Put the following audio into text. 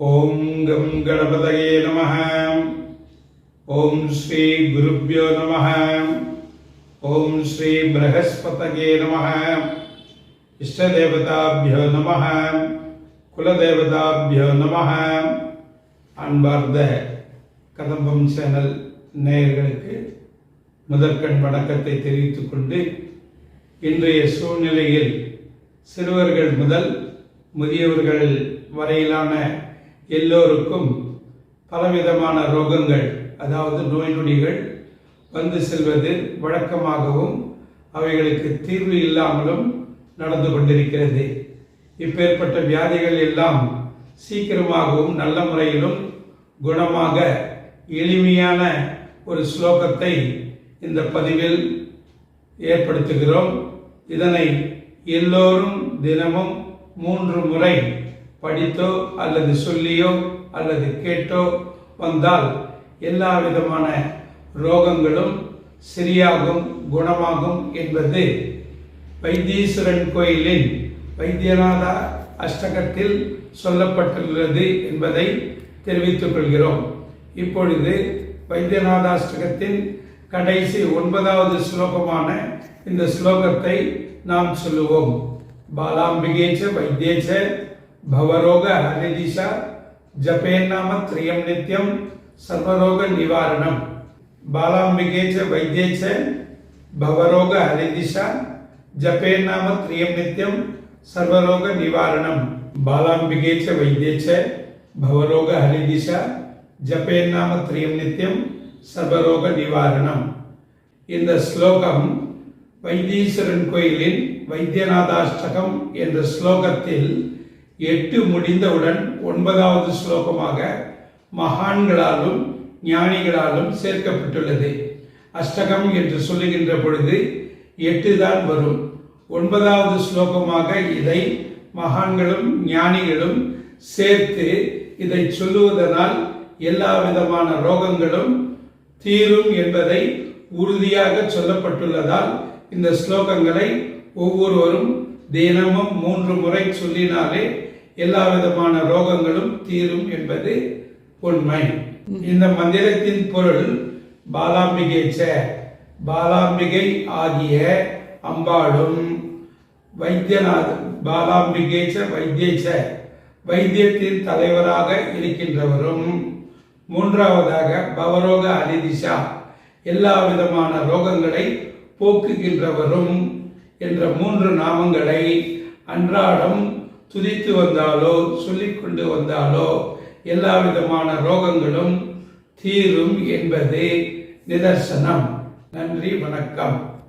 ஓம் come கணபதயே நம ஓம் ஸ்ரீ குருப்பியோ நம ஓம் ஸ்ரீ பிரகஸ்பதயே நம இஷ்டதேவதாபியோ நம குலதேவதாபியோ நம அன்பார்ந்த கதம்பம் சேனல் நேயர்களுக்கு முதற்கண் வணக்கத்தை தெரிவித்துக் கொண்டு இன்றைய சூழ்நிலையில் சிறுவர்கள் முதல் முதியவர்கள் வரையிலான எல்லோருக்கும் பலவிதமான ரோகங்கள் அதாவது நோய் நொடிகள் வந்து செல்வது வழக்கமாகவும் அவைகளுக்கு தீர்வு இல்லாமலும் நடந்து கொண்டிருக்கிறது. இப்பேற்பட்ட வியாதிகள் எல்லாம் சீக்கிரமாகவும் நல்ல முறையிலும் குணமாக எளிமையான ஒரு ஸ்லோகத்தை இந்த பதிவில் ஏற்படுத்துகிறோம். இதனை எல்லோரும் தினமும் மூன்று முறை படித்தோ அல்லது சொல்லியோ அல்லது கேட்டோ வந்தால் எல்லா விதமான ரோகங்களும் சரியாகும் குணமாகும் என்பது வைத்தீஸ்வரன் கோயிலின் வைத்தியநாதா அஷ்டகத்தில் சொல்லப்பட்டுள்ளது என்பதை தெரிவித்துக் கொள்கிறோம். இப்பொழுது வைத்தியநாத அஷ்டகத்தின் கடைசி ஒன்பதாவது ஸ்லோகமான இந்த ஸ்லோகத்தை நாம் சொல்லுவோம். பாலாம்பிகேச்ச வைத்தியேச்ச பவரோக ஹரிதிஷா ஜபேன்னாம திரியம் நித்யம் சர்வரோக நிவாரணம் பாலாம்பிகேச்ச வைத்தியேச்ச பவரோக ஹரிதிஷா ஜபேன்னாம திரியம் நித்யம் சர்வரோக நிவாரணம் பாலாம்பிகேச்ச வைத்தியேச்ச பவரோக ஹரிதிஷா ஜபேன்னாம திரியம் நித்யம் சர்வரோக நிவாரணம் இந்த ஸ்லோகம் வைத்தீஸ்வரன் கோயிலின் வைத்தியநாதாஷ்டகம் என்ற ஸ்லோகத்தில் எட்டு முடிந்தவுடன் ஒன்பதாவது ஸ்லோகமாக மகான்களாலும் ஞானிகளாலும் சேர்க்கப்பட்டுள்ளது. அஷ்டகம் என்று சொல்லுகின்ற பொழுது எட்டு தான் வரும். ஒன்பதாவது ஸ்லோகமாக இதை மகான்களும் ஞானிகளும் சேர்த்து இதை சொல்லுவதனால் எல்லா விதமான ரோகங்களும் தீரும் என்பதை உறுதியாக சொல்லப்பட்டுள்ளதால் இந்த ஸ்லோகங்களை ஒவ்வொருவரும் தினமும் மூன்று முறை சொல்லினாலே எல்லா விதமான ரோகங்களும் தீரும் என்பது உண்மை. இந்த மந்திரத்தின் பொருள் பாலாம்பிகேச்ச பாலாம்பிகை ஆகிய அம்பாளும் வைத்தியநாத பாலாம்பிகேச்ச வைத்தியச்ச வைத்தியத்தின் தலைவராக இருக்கின்றவரும். மூன்றாவதாக பவரோக அனிதிஷா எல்லா விதமான ரோகங்களை போக்குகின்றவரும் என்ற மூன்று நாமங்களை அன்றாடம் துதித்து வந்தாலோ சொல்லிக்கொண்டு வந்தாலோ எல்லா விதமான ரோகங்களும் தீரும் என்பது நிதர்சனம். நன்றி வணக்கம்.